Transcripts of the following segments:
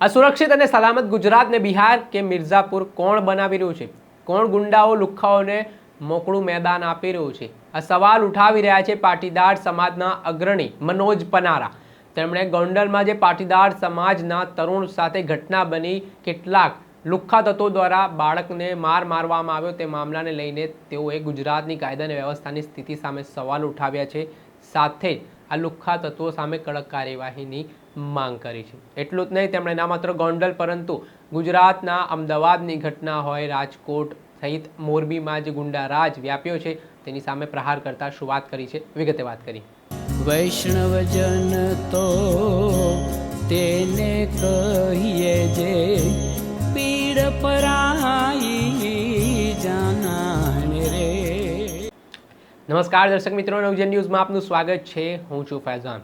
અસુરક્ષિત અને સલામત ગુજરાતને બિહાર કે મિર્ઝાપુર કોણ બનાવી રહ્યું છે? કોણ ગુંડાઓ, લુખ્ખાઓને મોકળું મેદાન આપી રહ્યું છે? આ સવાલ ઉઠાવી રહ્યા છે પાટીદાર સમાજના અગ્રણી મનોજ પનારા. તેમણે ગોંડલમાં જે પાટીદાર સમાજના તરુણ સાથે ઘટના બની, કેટલાક લુખ્ખા તત્વો દ્વારા બાળકને માર મારવામાં આવ્યો તે મામલાને લઈને તેઓએ ગુજરાતની કાયદા અને વ્યવસ્થાની સ્થિતિ સામે સવાલ ઉઠાવ્યા છે. સાથે આ લુખ્ખા તત્વો સામે કડક કાર્યવાહીની માંગ કરી છે. એટલું જ નહીં, તેમણે ના માત્ર ગોંડલ, પરંતુ ગુજરાતના અમદાવાદની ઘટના હોય, રાજકોટ સહિત મોરબીમાં જે ગુંડા રાજ વ્યાપ્યો છે, તેની સામે પ્રહાર કરતા શું વાત કરી છે. વિગતે વાત કરી વૈષ્ણવજન તો તેને કહીએ જે પીડ પરાઈ નમસ્કાર દર્શક મિત્રો, નવજન ન્યૂઝમાં આપનું સ્વાગત છે. હું છું ફૈઝાન.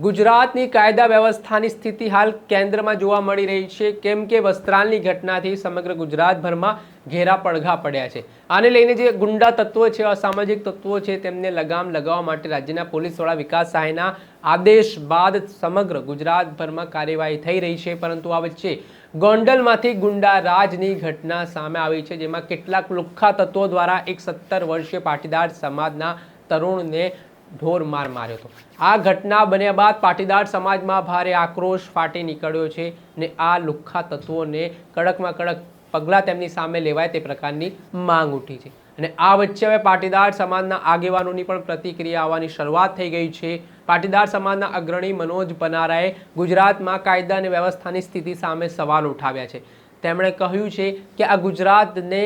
ગુજરાતની કાયદા વ્યવસ્થાની સ્થિતિ હાલ કેન્દ્રમાં જોવા મળી રહી છે. કેમ કે વસ્ત્રાલની ઘટનાથી સમગ્ર ગુજરાતભરમાં ઘેરા પડઘા પડ્યા છે. આને લઈને જે ગુંડા તત્વો છે, અસામાજિક તત્વો છે, તેમને લગામ લગાવવા માટે રાજ્યના પોલીસ વડા વિકાસ સહાયના આદેશ બાદ સમગ્ર ગુજરાતભરમાં કાર્યવાહી થઈ રહી છે. પરંતુ આ વચ્ચે ગોંડલમાંથી ગુંડા રાજની ઘટના સામે આવી છે, જેમાં કેટલાક લુખ્ખા તત્વો દ્વારા એક સત્તર વર્ષીય પાટીદાર સમાજના તરુણને ઢોર માર માર્યો હતો. આ ઘટના બન્યા બાદ પાટીદાર સમાજમાં ભારે આક્રોશ ફાટી નીકળ્યો છે ને આ લુખ્ખા તત્વોને કડકમાં કડક પગલાં તેમની સામે લેવાય તે પ્રકારની માંગ ઉઠી છે. અને આ વચ્ચે હવે પાટીદાર સમાજના આગેવાનોની પણ પ્રતિક્રિયા આવવાની શરૂઆત થઈ ગઈ છે. પાટીદાર સમાજના અગ્રણી મનોજ પનારાએ ગુજરાતમાં કાયદા અને વ્યવસ્થાની સ્થિતિ સામે સવાલ ઉઠાવ્યા છે. તેમણે કહ્યું છે કે આ ગુજરાતને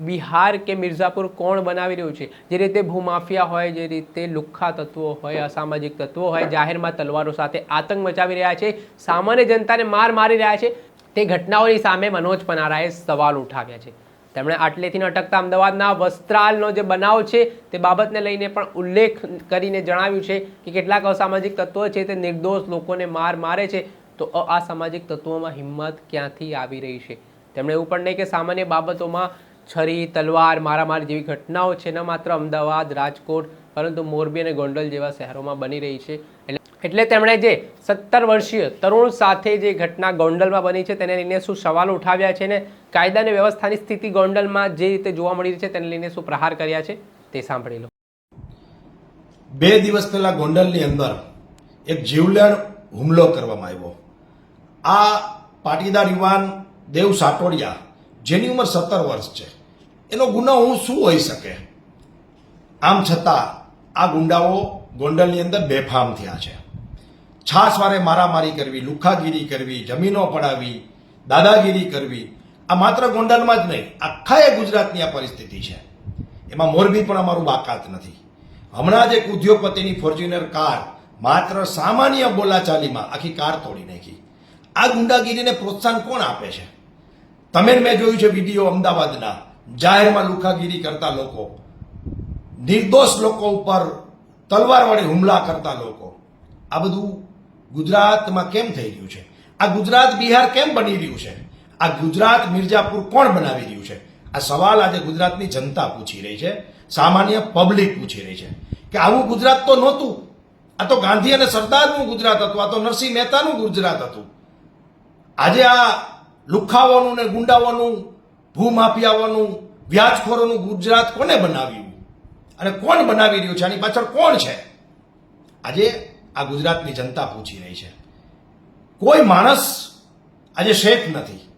બિહાર કે મિર્ઝાપુર કોણ બનાવી રહ્યું છે? જે રીતે ભૂમાફિયા હોય, જે રીતે લુખ્ખા તત્વો હોય, અસામાજિક તત્વો હોય, જાહેરમાં તલવારો સાથે આતંક મચાવી રહ્યા છે, સામાન્ય જનતાને માર મારી રહ્યા છે, તે ઘટનાઓની સામે મનોજ પનારાએ સવાલ ઉઠાવ્યા છે. તેમણે આટલેથી અટકતા અમદાવાદના વસ્ત્રાલનો જે બનાવ છે તે બાબતને લઈને પણ ઉલ્લેખ કરીને જણાવ્યું છે કે કેટલાક અસામાજિક તત્વો છે તે નિર્દોષ લોકોને માર મારે છે. તો અસામાજિક તત્વોમાં હિંમત ક્યાંથી આવી રહી છે? તેમણે એવું પણ નહીં કે સામાન્ય બાબતોમાં છરી, તલવાર, મારામારી જેવી ઘટનાઓ છે ન માત્ર અમદાવાદ, રાજકોટ પરંતુ મોરબી અને ગોંડલ જેવા શહેરોમાં બની રહી છે. એટલે એટલે તેમણે જે સત્તર વર્ષીય તરુણ સાથે જે ઘટના ગોંડલમાં બની છે, તેને લઈને શું સવાલો ઉઠાવ્યા છે ને કાયદા અને વ્યવસ્થાની સ્થિતિ ગોંડલમાં જે રીતે જોવા મળી રહી છે, તેને લઈને શું પ્રહાર કર્યા છે, તે સાંભળી લો. બે દિવસ પહેલા ગોંડલની અંદર એક જીવલેણ હુમલો કરવામાં આવ્યો. આ પાટીદાર યુવાન દેવ સાટોડિયા, જેની ઉંમર સત્તર વર્ષ છે, એનો ગુનો હું શું હોઈ શકે? આમ છતાં આ ગુંડાઓ ગોંડલની અંદર બેફામ થયા છે. છાસવારે મારામારી કરવી, લુખાગીરી કરવી, જમીનો પડાવી, દાદાગીરી કરવી, આ માત્ર ગોંડલમાં જ નહીં, આખા એ ગુજરાતની આ પરિસ્થિતિ છે. એમાં મોરબી પણ અમારું બાકાત નથી. હમણાં જ એક ઉદ્યોગપતિની ફોર્ચ્યુનર કાર માત્ર સામાન્ય બોલાચાલીમાં આખી કાર તોડી નાખી. આ ગુંડાગીરીને પ્રોત્સાહન કોણ આપે છે? તમે મેં જોયું છે વીડિયો અમદાવાદના. જાહેરમાં લુખાગીરી કરતા લોકો નિર્દોષ લોકો ઉપર તલવાર વડે હુમલા કરતા લોકો. આ બધું ગુજરાતમાં કેમ થઈ રહ્યું છે? આ ગુજરાત બિહાર કેમ બની રહ્યું છે? આ ગુજરાત મિર્જાપુર કોણ બનાવી રહ્યું છે? આ સવાલ આજે ગુજરાતની જનતા પૂછી રહી છે. સામાન્ય પબ્લિક પૂછી રહી છે કે આવું ગુજરાત તો નહોતું. આ તો ગાંધી અને સરદારનું ગુજરાત હતું, આ તો નરસિંહ મહેતાનું ગુજરાત હતું. આજે આ લુખાઓનું ને ગુંડાઓનું, ભૂમાફિયાઓનું, વ્યાજખોરોનું ગુજરાત કોને બનાવ્યું? અને કોણ બનાવી રહ્યું છે? આની પાછળ કોણ છે? આજે આ ગુજરાતની જનતા પૂછી રહી છે. કોઈ માણસ આજે શેફ નથી.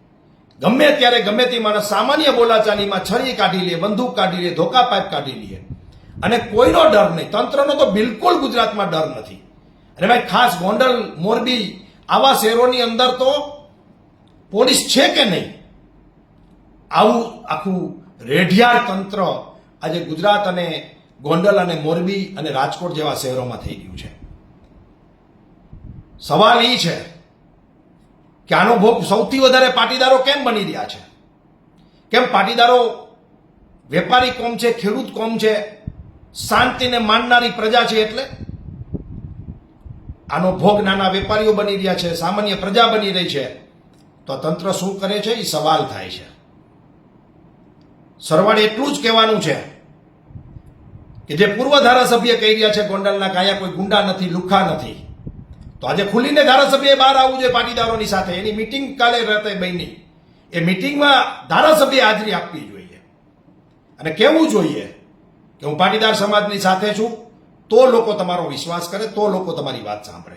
ગમે ત્યારે ગમે તે માણસ સામાન્ય બોલાચાલીમાં છરી કાઢી લે, બંદૂક કાઢી લે ધોકા પાઇપ કાઢી લે. અને કોઈનો ડર નહીં. તંત્રનો તો બિલકુલ ગુજરાતમાં ડર નથી. અને ભાઈ ખાસ ગોંડલ, મોરબી આવા શહેરોની અંદર તો પોલીસ છે કે નહીં? આવું આખું રેઢિયાર તંત્ર આજે ગુજરાત અને ગોંડલ અને મોરબી અને રાજકોટ જેવા શહેરોમાં થઈ ગયું છે. સવાલ એ છે કે આનો ભોગ સૌથી વધારે પાટીદારો કેમ બની રહ્યા છે? કેમ પાટીદારો વેપારી કોમ છે, ખેડૂત કોમ છે, શાંતિને માનનારી પ્રજા છે એટલે? આનો ભોગ નાના વેપારીઓ બની રહ્યા છે, સામાન્ય પ્રજા બની રહી છે. તો તંત્ર શું કરે છે? એ સવાલ થાય છે. સરવાળે એટલું જ કહેવાનું છે કે જે પૂર્વ ધારાસભ્ય કહી રહ્યા છે ગોંડલના કાયા કોઈ ગુંડા નથી લુખ્ખા નથી. તો આજે ખુલીને ધારાસભ્ય બહાર આવવું જોઈએ પાટીદારોની સાથે. એની મિટિંગ કાલે રાતે બની. એ મિટિંગમાં ધારાસભ્ય હાજરી આપવી જોઈએ. અને કહેવું જોઈએ કે હું પાટીદાર સમાજની સાથે છું, તો લોકો તમારો વિશ્વાસ કરે, તો લોકો તમારી વાત સાંભળે.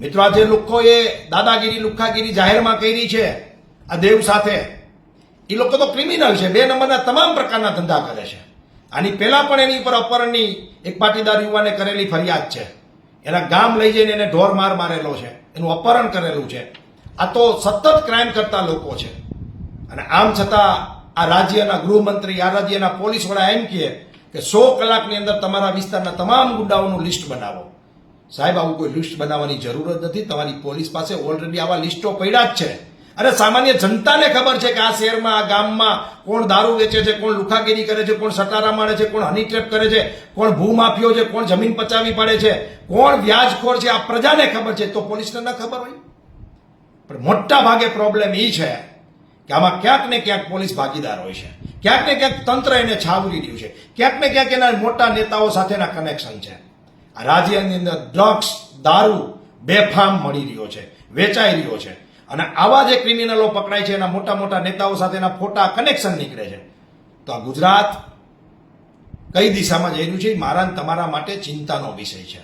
મિત્રો આજે લુખો લોકોએ દાદાગીરી, લુખ્ખાગીરી જાહેરમાં કરી છે, આ દેવ સાથે એ લોકો તો ક્રિમિનલ છે. બે નંબરના તમામ પ્રકારના ધંધા કરે છે. આની પહેલા પણ એની ઉપર અપહરણની એક પાટીદાર યુવાને કરેલી ફરિયાદ છે. એના ગામ લઈ જઈને એને ઢોર માર મારેલો છે. એનું અપહરણ કરેલું છે. આ તો સતત ક્રાઇમ કરતા લોકો છે. અને આમ છતાં આ રાજ્યના ગૃહમંત્રી, આ રાજ્યના પોલીસ વડા એમ કહે કે સો કલાકની અંદર તમારા વિસ્તારના તમામ ગુંડાઓનું લિસ્ટ બનાવો. સાહેબ, આવું કોઈ લિસ્ટ બનાવવાની જરૂર જ નથી. તમારી પોલીસ પાસે ઓલરેડી આવા લિસ્ટો પડ્યા જ છે. અરે સામાન્ય જનતાને ખબર છે કે આ શહેરમાં, આ ગામમાં કોણ દારૂ વેચે છે, કોણ લુખાગીરી કરે છે, કોણ સટારા મારે છે, કોણ હની ટ્રેપ કરે છે, કોણ ભૂમાફિયો છે, કોણ જમીન પચાવી પાડે છે, કોણ વ્યાજખોર છે, આ પ્રજાને ખબર છે. તો પોલીસને ન ખબર હોય? પણ મોટા ભાગે પ્રોબ્લેમ એ છે કે આમાં ક્યાંક ને ક્યાંક પોલીસ ભાગીદાર હોય છે. ક્યાંક ને ક્યાંક તંત્ર એને છાવરી રહ્યું છે. ક્યાંક ને ક્યાંક એના મોટા નેતાઓ સાથેના કનેક્શન છે. આ રાજ્યની અંદર ડ્રગ્સ દારૂ, બેફામ મળી રહ્યો છે, વેચાઈ રહ્યો છે. અને આવા જે ક્રિમિનલો પકડાય છે, એના મોટા મોટા નેતાઓ સાથેના ફોટા કનેક્શન નીકળે છે. તો આ ગુજરાત કઈ દિશામાં જઈ રહ્યું છે મારા તમારા માટે ચિંતાનો વિષય છે.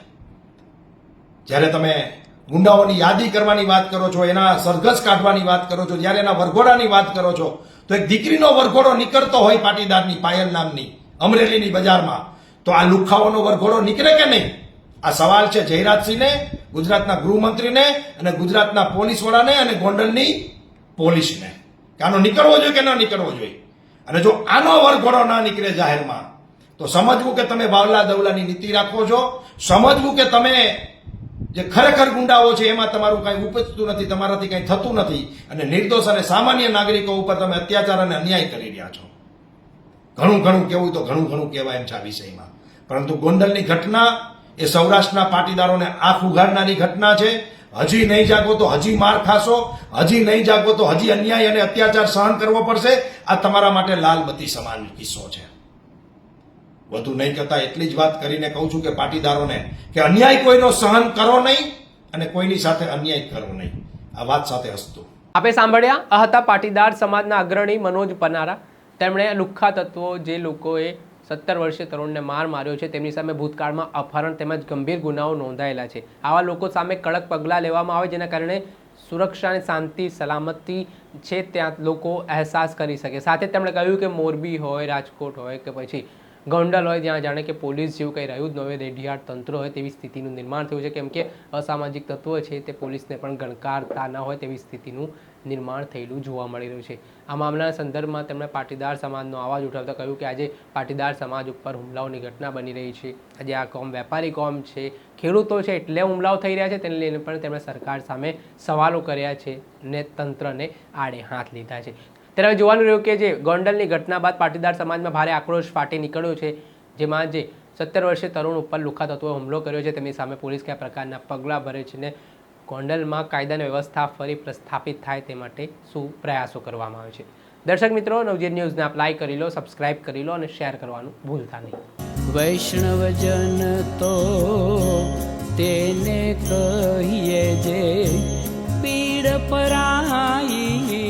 જ્યારે તમે ગુંડાઓની યાદી કરવાની વાત કરો છો, એના સરઘસ કાઢવાની વાત કરો છો, જ્યારે એના વરઘોડાની વાત કરો છો, તો એક દીકરીનો વરઘોડો નીકળતો હોય પાટીદારની, પાયલ નામની, અમરેલીની બજારમાં, તો આ લુખાઓનો વરઘોડો નીકળે કે નહીં? આ સવાલ છે જયરાજસિંહને, ગુજરાતના ગૃહમંત્રીને અને ગુજરાતના પોલીસ વડાને અને ગોંડલની પોલીસને. કે આનો નીકળવો જોઈએ કે ન નીકળવો જોઈએ? અને જો આનો વરઘોડો ના નીકળે જાહેરમાં, તો સમજવું કે તમે બાવલા દવલાની નીતિ રાખો છો, સમજવું કે તમે જે ખરેખર ગુંડાઓ છે, એમાં તમારું કાંઈ ઉપજતું નથી, તમારાથી કંઈ થતું નથી, અને નિર્દોષ અને સામાન્ય નાગરિકો ઉપર તમે અત્યાચાર અને અન્યાય કરી રહ્યા છો. ઘણું ઘણું કહેવું તો ઘણું ઘણું કહેવાય એમ છે આ વિષયમાં. પરંતુ ગોંડલની ઘટના એ સૌરાષ્ટ્રના પાટીદારોને આંખ ઉઘાડનારી ઘટના છે. હજી નહીં જાગો તો હજી માર ખાશો. હજી નહીં જાગો તો હજી અન્યાય અને અત્યાચાર સહન કરવો પડશે. આ તમારા માટે લાલબત્તી સમાન કિસ્સો છે. વધુ નહીં કરતા એટલી જ વાત કરીને કહું છું કે પાટીદારોને કે અન્યાય કોઈનો સહન કરો નહીં અને કોઈની સાથે અન્યાય કરો નહીં. આ વાત સાથે હસતું આપે સાંભળ્યા? આ હતા પાટીદાર સમાજના અગ્રણી મનોજ પનારા. તેમણે લુખ્ખા તત્વો જે લોકોએ સત્તર વર્ષીય તરુણને માર માર્યો છે. તેમની સામે ભૂતકાળમાં અપહરણ તેમજ ગંભીર ગુનાઓ નોંધાયેલા છે. આવા લોકો સામે કડક પગલાં લેવામાં આવે જેના કારણે સુરક્ષા અને શાંતિ સલામતી છે ત્યાં લોકો અહેસાસ કરી શકે. સાથે તેમણે કહ્યું કે મોરબી હોય, રાજકોટ હોય કે પછી ગોંડલ હોય ત્યાં જાણે કે પોલીસ જેવું કંઈ રહ્યું જ ન હોય રેડિયાળ તંત્ર હોય તેવી સ્થિતિનું નિર્માણ થયું છે. કેમ કે અસામાજિક તત્વો છે તે પોલીસને પણ ગણકારતા ન હોય તેવી સ્થિતિનું નિર્માણ થયેલું જોવા મળી રહ્યું છે. આ મામલાના સંદર્ભમાં તેમણે પાટીદાર સમાજનો અવાજ ઉઠાવતા કહ્યું કે આજે પાટીદાર સમાજ ઉપર હુમલાઓની ઘટના બની રહી છે. આજે આ કોમ વેપારી કોમ છે, ખેડૂતો છે, એટલે હુમલાઓ થઈ રહ્યા છે. તેને લઈને પણ તેમણે સરકાર સામે સવાલો કર્યા છે ને તંત્રને આડે હાથ લીધા છે. ત્યારે જોવાનું રહ્યું કે જે ગોંડલની ઘટના બાદ પાટીદાર સમાજમાં ભારે આક્રોશ ફાટી નીકળ્યો છે, જેમાં જે સત્તર વર્ષે તરુણ ઉપર લુખા તત્વો હુમલો કર્યો છે, તેમની સામે પોલીસ કયા પ્રકારના પગલાં ભરે છે ને ગોંડલમાં કાયદાની વ્યવસ્થા ફરી પ્રસ્થાપિત થાય તે માટે શું પ્રયાસો કરવામાં આવે છે? દર્શક મિત્રો નવજીત ન્યૂઝને અપ્લાય કરી લો, સબસ્ક્રાઇબ કરી લો અને શેર કરવાનું ભૂલતા નહીં. વૈષ્ણવજન તો તેને કહીએ જે પીડ પરાઈ